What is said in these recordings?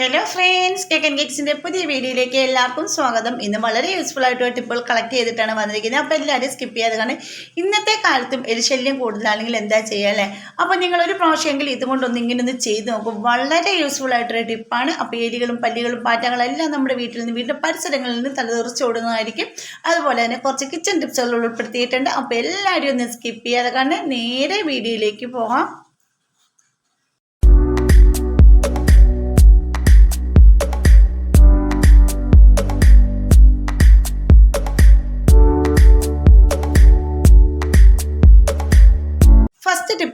Hello friends കേക്കൻ കേക്സിന്റെ പുതിയ വീഡിയോയിലേക്ക് എല്ലാവർക്കും സ്വാഗതം. ഇന്ന് വളരെ യൂസ്ഫുൾ ആയിട്ടുള്ള ടിപ്പുകൾ കളക്ട് ചെയ്തിട്ടാണ് വന്നിരിക്കുന്നത്. അപ്പോൾ എല്ലാവരും സ്കിപ്പ് ചെയ്യാതെ കാരണം ഇന്നത്തെ കാലത്തും എലിശല്യം കൂടുതലാണെങ്കിൽ എന്താ ചെയ്യുക അല്ലേ? അപ്പോൾ നിങ്ങളൊരു പ്രാവശ്യമെങ്കിൽ ഇതുകൊണ്ടൊന്ന് ഇങ്ങനെ ഒന്ന് ചെയ്ത് നോക്കും. വളരെ യൂസ്ഫുൾ ആയിട്ടൊരു ടിപ്പാണ് അപ്പോൾ എലികളും പല്ലികളും പാറ്റകളും എല്ലാം നമ്മുടെ വീട്ടിൽ നിന്ന് വീടിന്റെ പരിസരങ്ങളിൽ നിന്ന് തലതെറിച്ച് ഓടുന്നതായിരിക്കും. അതുപോലെ തന്നെ കുറച്ച് കിച്ചൺ ടിപ്സുകൾ ഉൾപ്പെടുത്തിയിട്ടുണ്ട്. അപ്പോൾ എല്ലാവരും ഒന്ന് സ്കിപ്പ് ചെയ്യാതെ കാരണം നേരെ വീഡിയോയിലേക്ക് പോകാം.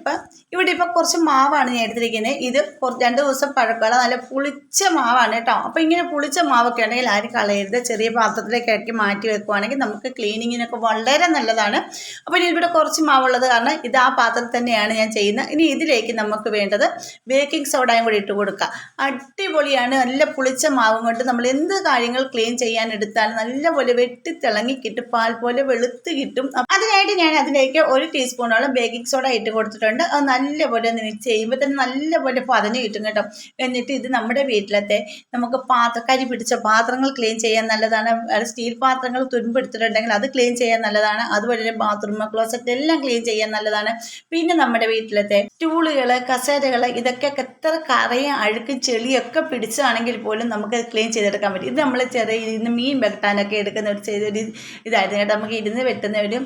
ടിപ്പ് ഇവിടെ ഇപ്പൊ കുറച്ച് മാവാണ് ഞാൻ എടുത്തിരിക്കുന്നത് ഇത് രണ്ട് ദിവസം പഴക്കമുള്ള നല്ല പുളിച്ച മാവാണ് കേട്ടോ. അപ്പോൾ ഇങ്ങനെ പുളിച്ച മാവൊക്കെ ഉണ്ടെങ്കിൽ ആരും കളയരുത്. ചെറിയ പാത്രത്തിലേക്ക് ഇറക്കി മാറ്റി വെക്കുവാണെങ്കിൽ നമുക്ക് ക്ലീനിങ്ങിനൊക്കെ വളരെ നല്ലതാണ്. അപ്പോൾ ഇനി ഇവിടെ കുറച്ച് മാവുള്ളത് കാരണം ഇത് ആ പാത്രത്തിൽ തന്നെയാണ് ഞാൻ ചെയ്യുന്നത്. ഇനി ഇതിലേക്ക് നമുക്ക് വേണ്ടത് ബേക്കിംഗ് സോഡയും കൂടി ഇട്ട് കൊടുക്കുക അടിപൊളിയാണ്. നല്ല പുളിച്ച മാവും കൊണ്ട് നമ്മൾ എന്ത് കാര്യങ്ങൾ ക്ലീൻ ചെയ്യാൻ എടുത്താലും നല്ലപോലെ വെട്ടി തിളങ്ങി കിട്ടും. പാൽ പോലെ വെളുത്ത് കിട്ടും. അതിനായിട്ട് ഞാൻ അതിലേക്ക് ഒരു ടീസ്പൂണോളം ബേക്കിംഗ് സോഡ ഇട്ട് കൊടുത്തിട്ടുണ്ട്. അത് നല്ലപോലെ ഒന്ന് മിക്സ് ചെയ്യുമ്പോൾ തന്നെ നല്ലപോലെ പതഞ്ഞ് കിട്ടും കേട്ടോ. എന്നിട്ട് ഇത് നമ്മുടെ വീട്ടിലത്തെ നമുക്ക് പാത്ര കരി പിടിച്ച പാത്രങ്ങൾ ക്ലീൻ ചെയ്യാൻ നല്ലതാണ്. സ്റ്റീൽ പാത്രങ്ങൾ തുരുമ്പെടുത്തിട്ടുണ്ടെങ്കിൽ അത് ക്ലീൻ ചെയ്യാൻ നല്ലതാണ്. അതുപോലെ തന്നെ ബാത്റൂം ക്ലോസറ്റ് എല്ലാം ക്ലീൻ ചെയ്യാൻ നല്ലതാണ്. പിന്നെ നമ്മുടെ വീട്ടിലത്തെ ടൂളുകൾ കസേരകൾ ഇതൊക്കെ എത്ര കറയും അഴുക്കും ചെളിയൊക്കെ പിടിച്ചാണെങ്കിൽ പോലും നമുക്ക് ക്ലീൻ ചെയ്തെടുക്കാൻ പറ്റും. ഇത് നമ്മൾ ചെറിയ ഇരുന്ന് മീൻ വെട്ടാനൊക്കെ എടുക്കുന്ന ഒരു ചെയ്തൊരു ഇതായിരുന്നു കേട്ടോ. നമുക്ക് ഇരുന്ന് വെട്ടുന്ന ഒരു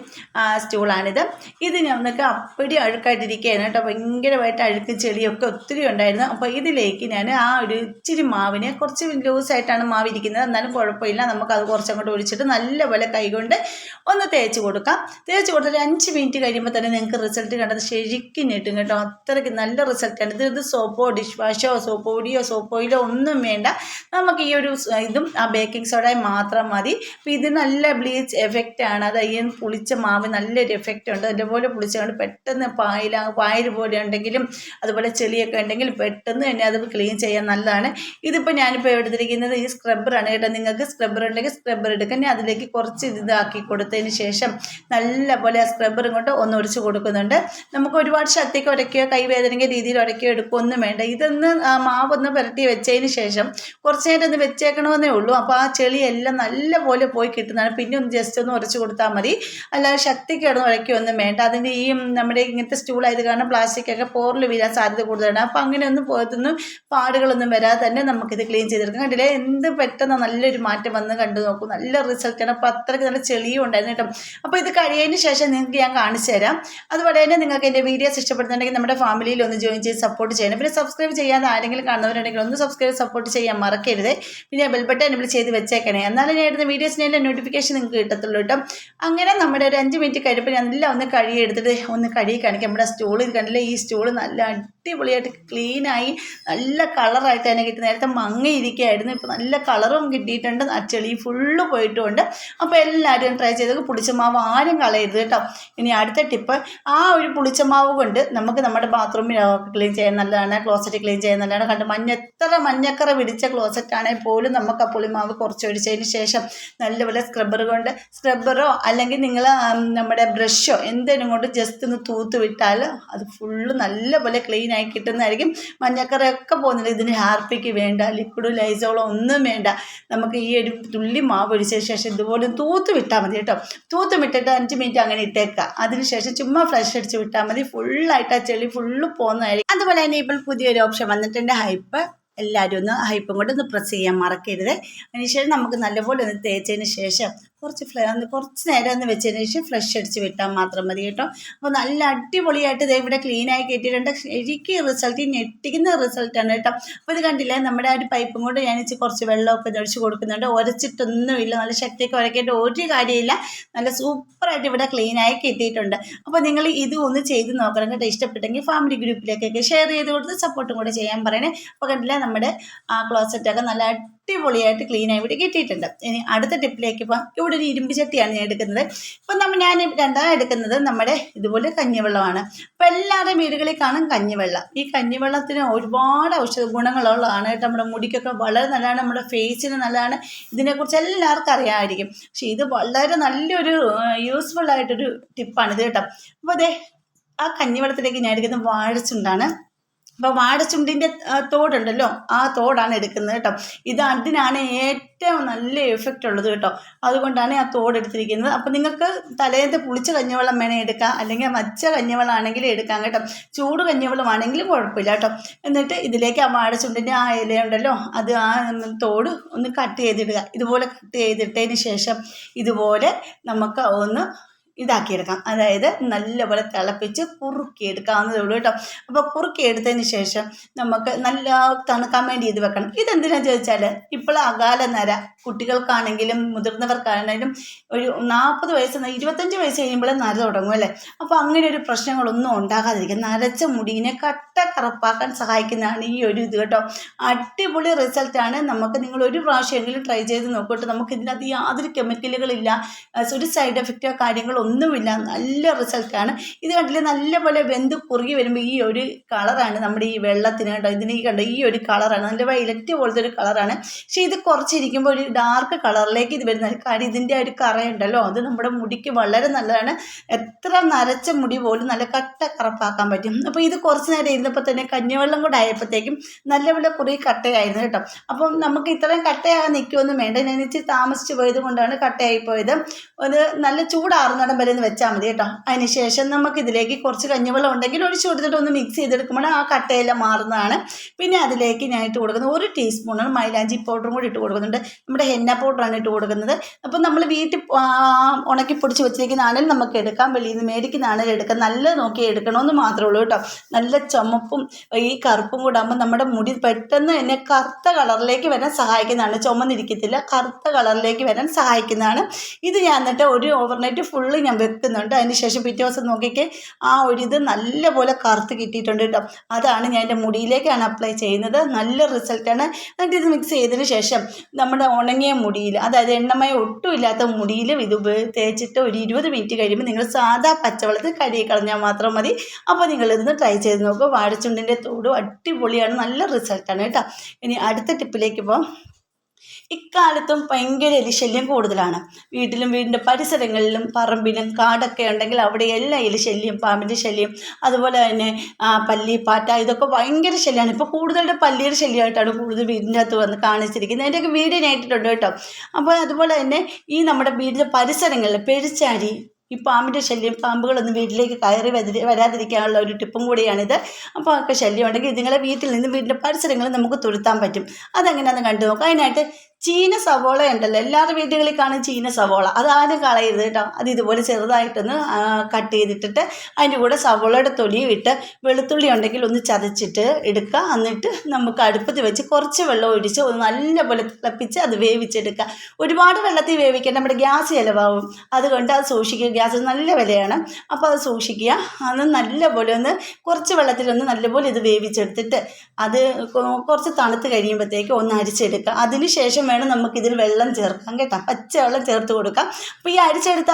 സ്റ്റൂളാണിത്. ഇത് ഞങ്ങൾക്ക് അപ്പടി അഴുക്കായിട്ടിരിക്കുകയാണ് കേട്ടോ. ഭയങ്കരമായിട്ട് അഴുക്കും ചെളിയൊക്കെ ഒത്തിരി ഉണ്ടായിരുന്നു. അപ്പോൾ ഇതിലേക്ക് ഞാൻ ആ ഒരു ഇച്ചിരി മാവിനെ കുറച്ച് ലൂസായിട്ടാണ് മാവ് ഇരിക്കുന്നത് എന്നാലും കുഴപ്പമില്ല. നമുക്ക് അത് കുറച്ചങ്ങോട്ട് ഒഴിച്ചിട്ട് നല്ലപോലെ കൈകൊണ്ട് ഒന്ന് തേച്ച് കൊടുക്കാം. തേച്ച് കൊടുത്തിട്ട് അഞ്ച് മിനിറ്റ് കഴിയുമ്പോൾ തന്നെ നിങ്ങൾക്ക് റിസൾട്ട് കണ്ടത് ശരിക്കും കിട്ടും കേട്ടോ. അത്രയ്ക്ക് നല്ല റിസൾട്ടാണ്. ഇത് ഇത് സോപ്പോ ഡിഷ് വാഷോ സോപ്പ് പൊടിയോ സോപ്പ് ഓയിലോ ഒന്നും വേണ്ട. നമുക്ക് ഈ ഒരു ഇതും ആ ബേക്കിംഗ് സോഡയും മാത്രം മതി. അപ്പോൾ ഇത് നല്ല ബ്ലീച്ച് എഫക്റ്റാണ്. അത് ഈ പുളിച്ച മാവ് നല്ലൊരു എഫക്റ്റ് ഉണ്ട്. അതുപോലെ പുളിച്ചുകൊണ്ട് പെട്ടെന്ന് പായല പായൽ പോലെ ഉണ്ടെങ്കിലും അതുപോലെ ചെളിയൊക്കെ ഉണ്ടെങ്കിൽ പെട്ടെന്ന് തന്നെ അത് ക്ലീൻ ചെയ്യാൻ നല്ലതാണ്. ഇതിപ്പോൾ ഞാനിപ്പോൾ എടുത്തിരിക്കുന്നത് ഈ സ്ക്രബ്ബറാണ് കേട്ടോ. നിങ്ങൾക്ക് സ്ക്രബ്ബർ ഉണ്ടെങ്കിൽ സ്ക്രബ്ബർ എടുക്കാൻ അതിലേക്ക് കുറച്ച് ഇതാക്കി കൊടുത്തതിന് ശേഷം നല്ലപോലെ ആ സ്ക്രബ്ബർ കൊണ്ട് ഒന്ന് ഒടിച്ച് കൊടുക്കുന്നുണ്ട്. നമുക്ക് ഒരുപാട് ശക്തിക്ക് ഉരയ്ക്കുകയോ കൈവേദനയ്ക്ക് രീതിയിൽ ഉരയ്ക്കുകയോ എടുക്കുകയൊന്നും വേണ്ട. ഇതൊന്ന് മാവൊന്ന് പുരട്ടി വെച്ചതിന് ശേഷം കുറച്ച് നേരം ഒന്ന് വെച്ചേക്കണമെന്നേ ഉള്ളൂ. അപ്പോൾ ആ ചെളിയെല്ലാം നല്ലപോലെ പോയി കിട്ടുന്നതാണ്. പിന്നെ ഒന്ന് ജസ്റ്റ് ഒന്ന് ഉരച്ച് കൊടുത്താൽ മതി. അല്ലാതെ ശക്തിക്ക് കിടന്ന് ഉരയ്ക്കുകയൊന്നും വേണ്ട അതിന്റെ ഈ നമ്മുടെ ഇങ്ങനത്തെ സ്റ്റൂളായത് കാരണം പ്ലാസ്റ്റിക് ഒക്കെ പോറിൽ വീഴാൻ സാധ്യത കൂടുതലാണ്. അപ്പോൾ അങ്ങനെയൊന്നും പോകത്തൊന്നും പാടുകളൊന്നും വരാതെ തന്നെ നമുക്കിത് ക്ലീൻ ചെയ്തെടുക്കാം. കണ്ടില്ലേ? എന്ത് പെട്ടെന്ന് നല്ലൊരു മാറ്റം വന്ന് കണ്ടു നോക്കൂ. നല്ല റിസൾട്ടാണ് അപ്പോൾ അത്രയ്ക്ക് നല്ല ചെളിയും ഉണ്ടായിരുന്നു കേട്ടോ. അപ്പോൾ ഇത് കഴിയതിന് ശേഷം നിങ്ങൾക്ക് ഞാൻ കാണിച്ചു തരാം. അതുപോലെ തന്നെ നിങ്ങൾക്ക് എന്റെ വീഡിയോസ് ഇഷ്ടപ്പെടുന്നുണ്ടെങ്കിൽ നമ്മുടെ ഫാമിലിയിൽ ഒന്ന് ജോയിൻ ചെയ്ത് സപ്പോർട്ട് ചെയ്യണം. പിന്നെ സബ്സ്ക്രൈബ് ചെയ്യാതെ ആരെങ്കിലും കാണുന്നവരുണ്ടെങ്കിൽ ഒന്ന് സബ്സ്ക്രൈബ് സപ്പോർട്ട് ചെയ്യാൻ മറക്കരുത്. പിന്നെ ബെൽബട്ടൺ എനബിൾ ചെയ്ത് വെച്ചേക്കണേ. എന്നാലും ഞാൻ ഇടുന്ന വീഡിയോസിന്റെ നോട്ടിഫിക്കേഷൻ നിങ്ങൾക്ക് കിട്ടത്തുള്ളൂ കേട്ടോ. അങ്ങനെ നമ്മുടെ ഒരു അഞ്ച് മിനിറ്റ് കഴിയുമ്പോൾ ഞാൻ എല്ലാം ഒന്ന് കഴുകി എടുത്തിട്ട് ഒന്ന് കഴുകി കാണിക്കാം. നമ്മുടെ സ്റ്റൂൾ കണ്ടില്ലേ? ഈ സ്റ്റൂൾ നല്ല അടിപൊളിയായിട്ട് ക്ലീനായി നല്ല കളറായിട്ട് തന്നെ കിട്ടി. നേരത്തെ മങ്ങിയിരിക്കുകയായിരുന്നു. ഇപ്പോൾ നല്ല കളറും കിട്ടിയിട്ടുണ്ട്. ആ ചെളി ഫുള്ള് പോയിട്ടുമുണ്ട് അപ്പോൾ എല്ലാവരും ട്രൈ ചെയ്ത് പുളിച്ചമാവ് ആരും കളയരുത് കേട്ടോ. ഇനി അടുത്ത ടിപ്പ് ആ ഒരു പുളിച്ചമാവ് കൊണ്ട് നമുക്ക് നമ്മുടെ ബാത്റൂമിനൊക്കെ ക്ലീൻ ചെയ്യാൻ നല്ലതാണ്. ക്ലോസറ്റ് ക്ലീൻ ചെയ്യാൻ നല്ലതാണ്. കണ്ട്? മഞ്ഞ എത്ര മഞ്ഞക്കറ പിടിച്ച ക്ലോസറ്റ് ആണെങ്കിൽ പോലും നമുക്ക് ആ പുളിമാവ് കുറച്ച് ഒഴിച്ചതിന് ശേഷം നല്ലപോലെ സ്ക്രബ്ബർ കൊണ്ട് സ്ക്രബ്ബറോ അല്ലെങ്കിൽ നിങ്ങൾ നമ്മുടെ ബ്രഷോ എന്തെങ്കിലും കൊണ്ട് ജസ്റ്റ് ഒന്ന് തൂത്ത് വിട്ടാൽ അത് ഫുള്ള് നല്ലപോലെ ക്ലീൻ ആയി കിട്ടുന്നതായിരിക്കും. മഞ്ഞക്കറയൊക്കെ പോകുന്നുണ്ട് ഇതിന് ഹാർപ്പിക്ക് വേണ്ട ലിക്വിഡ് ലൈസോളോ ഒന്നും വേണ്ട. നമുക്ക് ഈ ഒരു തുള്ളി മാവ് ഒഴിച്ചതിന് ശേഷം ഇതുപോലെ തൂത്ത് വിട്ടാൽ മതി കേട്ടോ. തൂത്ത് വിട്ടിട്ട് അഞ്ച് മിനിറ്റ് അങ്ങനെ ഇട്ടേക്കുക അതിനുശേഷം ചുമ്മാ ഫ്ലഷ് അടിച്ച് വിട്ടാൽ മതി. ഫുള്ളായിട്ട് ആ ചെളി ഫുള്ള് പോകുന്നതായിരിക്കും. അതുപോലെ തന്നെ ഇപ്പോൾ പുതിയൊരു ഓപ്ഷൻ വന്നിട്ടുണ്ട്. ഹൈപ്പ് എല്ലാവരും ഒന്ന് ഹൈപ്പും കൊണ്ട് ഒന്ന് പ്രസ് ചെയ്യാൻ മറക്കരുത്. അതിനുശേഷം നമുക്ക് നല്ലപോലെ ഒന്ന് തേച്ചതിന് ശേഷം കുറച്ച് ഫ്ല കുറച്ച് നേരം ഒന്ന് വെച്ചതിന് ശേഷം ഫ്ലഷ് അടിച്ച് വിട്ടാൽ മാത്രം മതി കേട്ടോ. അപ്പോൾ നല്ല അടിപൊളിയായിട്ട് ഇത് ഇവിടെ ക്ലീനായി കെട്ടിയിട്ടുണ്ട്. ശരിക്കും റിസൾട്ട് ഞെട്ടിക്കുന്ന റിസൾട്ടാണ് കേട്ടോ. അപ്പോൾ ഇത് കണ്ടില്ലേ? നമ്മുടെ ആ ഒരു പൈപ്പും കൊണ്ട് ഞാൻ ഇച്ചിരി കുറച്ച് വെള്ളമൊക്കെ ഒഴിച്ച് കൊടുക്കുന്നുണ്ട്. ഉരച്ചിട്ടൊന്നുമില്ല നല്ല ശക്തിയൊക്കെ ഉരക്കേണ്ട ഒരു കാര്യമില്ല. നല്ല സൂപ്പറായിട്ട് ഇവിടെ ക്ലീനായി കെട്ടിയിട്ടുണ്ട്. അപ്പോൾ നിങ്ങൾ ഇത് ഒന്ന് ചെയ്ത് നോക്കണം കേട്ടോ. ഇഷ്ടപ്പെട്ടെങ്കിൽ ഫാമിലി ഗ്രൂപ്പിലേക്കൊക്കെ ഷെയർ ചെയ്ത് കൊടുത്ത് സപ്പോർട്ടും കൂടെ ചെയ്യാൻ പറയണേ. അപ്പോൾ കണ്ടില്ലേ? നമ്മുടെ ആ ക്ലോസറ്റൊക്കെ നല്ല അടിപൊളിയായിട്ട് ക്ലീൻ ആയി ഇവിടെ കിട്ടിയിട്ടുണ്ട്. ഇനി അടുത്ത ടിപ്പിലേക്ക് പോകാം ഇവിടെ ഒരു ഇരുമ്പ് ചട്ടിയാണ് ഞാൻ എടുക്കുന്നത്. ഇപ്പം നമ്മൾ ഞാൻ രണ്ടാം എടുക്കുന്നത് നമ്മുടെ ഇതുപോലെ കഞ്ഞിവെള്ളമാണ്. അപ്പം എല്ലാവരുടെയും വീടുകളിൽ കാണും കഞ്ഞിവെള്ളം. ഈ കഞ്ഞിവെള്ളത്തിന് ഒരുപാട് ഔഷധ ഗുണങ്ങളുള്ളതാണ് കേട്ടോ. നമ്മുടെ മുടിക്കൊക്കെ വളരെ നല്ലതാണ് നമ്മുടെ ഫേസിന് നല്ലതാണ്. ഇതിനെക്കുറിച്ച് എല്ലാവർക്കും അറിയാമായിരിക്കും. പക്ഷെ ഇത് വളരെ നല്ലൊരു യൂസ്ഫുൾ ആയിട്ടൊരു ടിപ്പാണ് ഇത് കേട്ടോ. അപ്പോൾ അതെ ആ കഞ്ഞിവെള്ളത്തിലേക്ക് ഞാൻ എടുക്കുന്നത് വാഴച്ചുണ്ടാണ്. അപ്പോൾ വാടച്ചുണ്ടിന്റെ ആ, തോടുണ്ടല്ലോ? ആ തോടാണ് എടുക്കുന്നത് കേട്ടോ. ഇത് അതിനാണ് ഏറ്റവും നല്ല എഫക്റ്റ് ഉള്ളത് കേട്ടോ. അതുകൊണ്ടാണ് ആ തോട് എടുത്തിരിക്കുന്നത്. അപ്പോൾ നിങ്ങൾക്ക് തലേന്ന് പുളിച്ച കഞ്ഞിവെള്ളം വേണേൽ എടുക്കാം. അല്ലെങ്കിൽ മച്ച കഞ്ഞിവെള്ളം ആണെങ്കിലും എടുക്കാം കേട്ടോ. ചൂട് കഞ്ഞിവെള്ളമാണെങ്കിലും കുഴപ്പമില്ല കേട്ടോ. എന്നിട്ട് ഇതിലേക്ക് ആ വാടച്ചുണ്ടിന്റെ ആ ഇലയുണ്ടല്ലോ അത് ആ തോട് ഒന്ന് കട്ട് ചെയ്തിടുക. ഇതുപോലെ കട്ട് ചെയ്തിട്ടതിന് ശേഷം ഇതുപോലെ നമുക്ക് ഒന്ന് ഇതാക്കിയെടുക്കാം. അതായത് നല്ലപോലെ തിളപ്പിച്ച് കുറുക്കിയെടുക്കാവുന്നതേ ഉള്ളൂ കേട്ടോ. അപ്പോൾ കുറുക്കിയെടുത്തതിന് ശേഷം നമുക്ക് നല്ല തണുക്കാൻ വേണ്ടി ഇത് വെക്കണം. ഇതെന്തിനാണെന്ന് ചോദിച്ചാൽ ഇപ്പോൾ അകാല നര കുട്ടികൾക്കാണെങ്കിലും മുതിർന്നവർക്കാണെങ്കിലും ഒരു നാൽപ്പത് വയസ്സ് ഇരുപത്തഞ്ച് വയസ്സ് കഴിയുമ്പോഴേ നര തുടങ്ങും അല്ലേ? അപ്പോൾ അങ്ങനെ ഒരു പ്രശ്നങ്ങളൊന്നും ഉണ്ടാകാതിരിക്കും നരച്ച മുടിനെ കട്ട കറുപ്പാക്കാൻ സഹായിക്കുന്നതാണ് ഈ ഒരു ഇത് കേട്ടോ. അടിപൊളി റിസൾട്ടാണ് നമുക്ക് നിങ്ങൾ ഒരു പ്രാവശ്യമെങ്കിലും ട്രൈ ചെയ്ത് നോക്കിയിട്ട് നമുക്ക് ഇതിനകത്ത് യാതൊരു കെമിക്കലുകളില്ല ഒരു സൈഡ് എഫക്റ്റോ കാര്യങ്ങളോ ഒന്നുമില്ല. നല്ല റിസൾട്ടാണ് ഇത് കണ്ടില്ലേ? നല്ലപോലെ വെന്ത് കുറുകി വരുമ്പോൾ ഈ ഒരു കളറാണ് നമ്മുടെ ഈ വെള്ളത്തിന് കേട്ടോ ഇതിന് ഈ കണ്ടോ? ഈ ഒരു കളറാണ്. നല്ല വയലറ്റ് പോലത്തെ ഒരു കളറാണ്. പക്ഷേ ഇത് കുറച്ചിരിക്കുമ്പോൾ ഒരു ഡാർക്ക് കളറിലേക്ക് ഇത് വരുന്നത് കാര്യം ഇതിന്റെ ഒരു കറയുണ്ടല്ലോ അത് നമ്മുടെ മുടിക്ക് വളരെ നല്ലതാണ്. എത്ര നരച്ച മുടി പോലും നല്ല കട്ട കറപ്പാക്കാൻ പറ്റും. അപ്പോൾ ഇത് കുറച്ച് നേരം ഇരുന്നപ്പോൾ തന്നെ കഞ്ഞിവെള്ളം കൂടെ ആയപ്പോഴത്തേക്കും നല്ലപോലെ കുറേ കട്ടയായിരുന്നു കേട്ടോ. അപ്പം നമുക്ക് ഇത്രയും കട്ടയാകാൻ നിൽക്കുമൊന്നും വേണ്ട. ഞാൻ ഇച്ചിരി താമസിച്ച് പോയത് കൊണ്ടാണ് കട്ടയായി പോയത്. ഒന്ന് നല്ല ചൂടാറുന്നിടം വരെ ഒന്ന് വെച്ചാൽ മതി കേട്ടോ. അതിനുശേഷം നമുക്ക് ഇതിലേക്ക് കുറച്ച് കഞ്ഞിവെള്ളം ഉണ്ടെങ്കിൽ ഒഴിച്ച് കൊടുത്തിട്ട് ഒന്ന് മിക്സ് ചെയ്തെടുക്കുമ്പോൾ ആ കട്ടയെല്ലാം മാറുന്നതാണ്. പിന്നെ അതിലേക്ക് ഞാൻ ഇട്ട് കൊടുക്കുന്നത് ഒരു ടീസ്പൂണാണ് മൈലാഞ്ചി പൗഡറും കൂടി ഇട്ട് കൊടുക്കുന്നുണ്ട്. നമ്മുടെ ഹെന്ന പൗഡറാണ് ഇട്ട് കൊടുക്കുന്നത്. അപ്പം നമ്മൾ വീട്ടിൽ ഉണക്കി പൊടിച്ച് വെച്ചിരിക്കുന്ന ആണെങ്കിൽ നമുക്ക് എടുക്കാം. വെളിയിൽ നിന്ന് മേടിക്കുന്ന എടുക്കാം. നല്ല നോക്കി എടുക്കണമെന്ന് മാത്രമേ ഉള്ളൂ കേട്ടോ. നല്ല ചുമപ്പും ഈ കറുപ്പും കൂടെ ആകുമ്പോൾ നമ്മുടെ മുടി പെട്ടെന്ന് തന്നെ കറുത്ത കളറിലേക്ക് വരാൻ സഹായിക്കുന്നതാണ്. ചുമന്നിരിക്കത്തില്ല. കറുത്ത കളറിലേക്ക് വരാൻ സഹായിക്കുന്നതാണ്. ഇത് ഞാൻ എന്നിട്ട് ഒരു ഓവർനൈറ്റ് ഫുള്ള് ഞാൻ വെക്കുന്നുണ്ട്. അതിന് ശേഷം പിറ്റേ ദിവസം നോക്കിക്കേ ആ ഒരു ഇത് നല്ലപോലെ കറുത്ത് കിട്ടിയിട്ടുണ്ട് കേട്ടോ അതാണ് ഞാൻ എന്റെ മുടിയിലേക്കാണ് അപ്ലൈ ചെയ്യുന്നത്. നല്ല റിസൾട്ടാണ് എന്നിട്ട് ഇത് മിക്സ് ചെയ്തതിന് ശേഷം നമ്മുടെ ഉണങ്ങിയ മുടിയിൽ അതായത് എണ്ണമയം ഒട്ടും ഇല്ലാത്ത മുടിയിൽ ഇത് തേച്ചിട്ട് ഒരു ഇരുപത് മിനിറ്റ് കഴിയുമ്പോൾ നിങ്ങൾ സാധാ പച്ചവെള്ളത്തിൽ കഴുകി കളഞ്ഞാൽ മാത്രം മതി. അപ്പോൾ നിങ്ങളിതൊന്ന് ട്രൈ ചെയ്ത് നോക്കുക വാഴച്ചുണ്ടിന്റെ തോടും അടിപൊളിയാണ്. നല്ല റിസൾട്ടാണ് കേട്ടോ. ഇനി അടുത്ത ടിപ്പിലേക്ക് പോകാം ഇക്കാലത്തും ഭയങ്കര എലിശല്യം കൂടുതലാണ്. വീട്ടിലും വീടിന്റെ പരിസരങ്ങളിലും പറമ്പിലും കാടൊക്കെ ഉണ്ടെങ്കിൽ അവിടെ എല്ലാം എലിശല്യം പാമ്പിന്റെ ശല്യം അതുപോലെ തന്നെ പല്ലി പാറ്റ ഇതൊക്കെ ഭയങ്കര ശല്യമാണ് ഇപ്പോൾ കൂടുതലും പല്ലിയുടെ ശല്യമായിട്ടാണ് കൂടുതൽ വീടിന്റെ അകത്ത് വന്ന് കാണിച്ചിരിക്കുന്നത്. അതിന്റെയൊക്കെ ഞാൻ കേട്ടോ. അപ്പോൾ അതുപോലെ തന്നെ ഈ നമ്മുടെ വീടിന്റെ പരിസരങ്ങളിൽ പെരിച്ചാരി ഈ പാമ്പിന്റെ ശല്യം പാമ്പുകളൊന്നും വീട്ടിലേക്ക് കയറി വരി വരാതിരിക്കാനുള്ള ഒരു ടിപ്പും കൂടിയാണിത്. അപ്പോൾ ഒക്കെ ശല്യം ഉണ്ടെങ്കിൽ ഇതുങ്ങളെ വീട്ടിൽ നിന്ന് വീടിന്റെ പരിസരങ്ങളിൽ നമുക്ക് തുരുത്താൻ പറ്റും. അതെങ്ങനെയാണെന്ന് കണ്ടു നോക്കാം. അതിനായിട്ട് ചീന സവോള ഉണ്ടല്ലോ. എല്ലാവരുടെ വീടുകളിൽ കാണും ചീന സവോള. അത് ആരും കളയരുത് കേട്ടോ. അത് ഇതുപോലെ ചെറുതായിട്ടൊന്ന് കട്ട് ചെയ്തിട്ടിട്ട് അതിന്റെ കൂടെ സവോളയുടെ തൊലിയും ഇട്ട് വെളുത്തുള്ളി ഉണ്ടെങ്കിൽ ഒന്ന് ചതച്ചിട്ട് എടുക്കുക. എന്നിട്ട് നമുക്ക് അടുപ്പത്ത് വെച്ച് കുറച്ച് വെള്ളം ഒഴിച്ച് ഒന്ന് നല്ലപോലെ തിളപ്പിച്ച് അത് വേവിച്ചെടുക്കുക. ഒരുപാട് വെള്ളത്തിൽ വേവിക്കാൻ നമ്മുടെ ഗ്യാസ് ചിലവാകും. അതുകൊണ്ട് അത് സൂക്ഷിക്കുക. ഗ്യാസ് നല്ല വിലയാണ്. അപ്പോൾ അത് സൂക്ഷിക്കുക. അത് നല്ലപോലെ ഒന്ന് കുറച്ച് വെള്ളത്തിലൊന്ന് നല്ലപോലെ ഇത് വേവിച്ചെടുത്തിട്ട് അത് കുറച്ച് തണുത്ത് കഴിയുമ്പോഴത്തേക്ക് ഒന്ന് അരിച്ചെടുക്കുക. അതിന് ശേഷം വേണം നമുക്കിതിൽ വെള്ളം ചേർക്കാം കേട്ടോ. പച്ച വെള്ളം ചേർത്ത് കൊടുക്കാം. അപ്പോൾ ഈ അരിച്ചെടുത്ത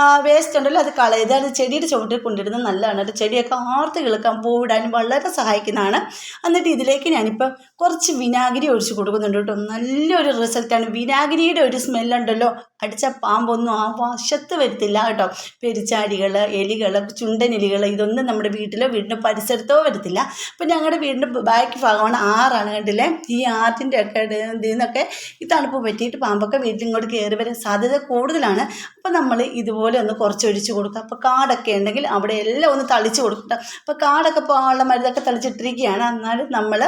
ആ വേസ്റ്റ് ഉണ്ടല്ലോ അത് കളയത് അത് ചെടിയുടെ ചുവട്ടിൽ കൊണ്ടിടുന്നത് നല്ലതാണ് അത് ചെടിയൊക്കെ ആർത്ത് കിളുക്കാൻ പൂവിടാനും വളരെ സഹായിക്കുന്നതാണ്. എന്നിട്ട് ഇതിലേക്ക് ഞാനിപ്പോൾ കുറച്ച് വിനാഗിരി ഒഴിച്ച് കൊടുക്കുന്നുണ്ട് കേട്ടോ. നല്ലൊരു റിസൾട്ടാണ് വിനാഗിരിയുടെ ഒരു സ്മെല്ലുണ്ടല്ലോ അടിച്ച പാമ്പൊന്നും ആ വശത്ത് വരത്തില്ല കേട്ടോ. പെരിച്ചാടികൾ എലികൾ ചുണ്ടനെലികൾ ഇതൊന്നും നമ്മുടെ വീട്ടിലോ വീടിന്റെ പരിസരത്തോ വരത്തില്ല. അപ്പം ഞങ്ങളുടെ വീടിന്റെ ബാക്ക് ഭാഗമാണ് ആറാണ് കണ്ടില്ലേ? ഈ ആറ്റിന്റെ ഒക്കെ ഇതിൽ നിന്നൊക്കെ ഈ തണുപ്പ് പറ്റിയിട്ട് പാമ്പൊക്കെ വീട്ടിൽ ഇങ്ങോട്ട് കയറി വരാൻ സാധ്യത കൂടുതലാണ്. അപ്പോൾ നമ്മൾ ഇതുപോലെ ഒന്ന് കുറച്ച് ഒഴിച്ച് കൊടുക്കുക. അപ്പോൾ കാടൊക്കെ ഉണ്ടെങ്കിൽ അവിടെ എല്ലാം ഒന്ന് തളിച്ച് കൊടുക്കുക അപ്പോൾ കാടൊക്കെ ഇപ്പോൾ ആളുടെ മരുന്നൊക്കെ തളിച്ചിട്ടിരിക്കുകയാണ്. എന്നാലും നമ്മൾ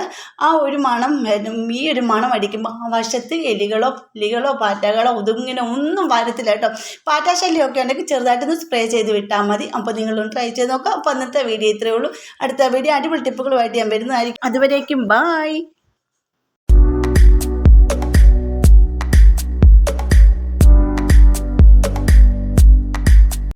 ആ ഒരു മണം ഈ ഒരു മണം അടിക്കുമ്പോൾ ആ വശത്ത് എലികളോ പുല്ലികളോ പാറ്റകളോ ഒതുങ്ങിനെ ഒന്നും വരത്തില്ല കേട്ടോ. പാറ്റാശല്യമൊക്കെ ഉണ്ടെങ്കിൽ ചെറുതായിട്ടൊന്ന് സ്പ്രേ ചെയ്ത് വിട്ടാൽ മതി. അപ്പോൾ നിങ്ങളൊന്ന് ട്രൈ ചെയ്ത് നോക്കാം അപ്പോൾ അന്നത്തെ വീഡിയോ ഇത്രയേ ഉള്ളൂ. അടുത്ത വീഡിയോ അടിപൊളി ടിപ്പുകളുമായിട്ട് ഞാൻ വരുന്നതായിരിക്കും. അതുവരേക്കും ബായ്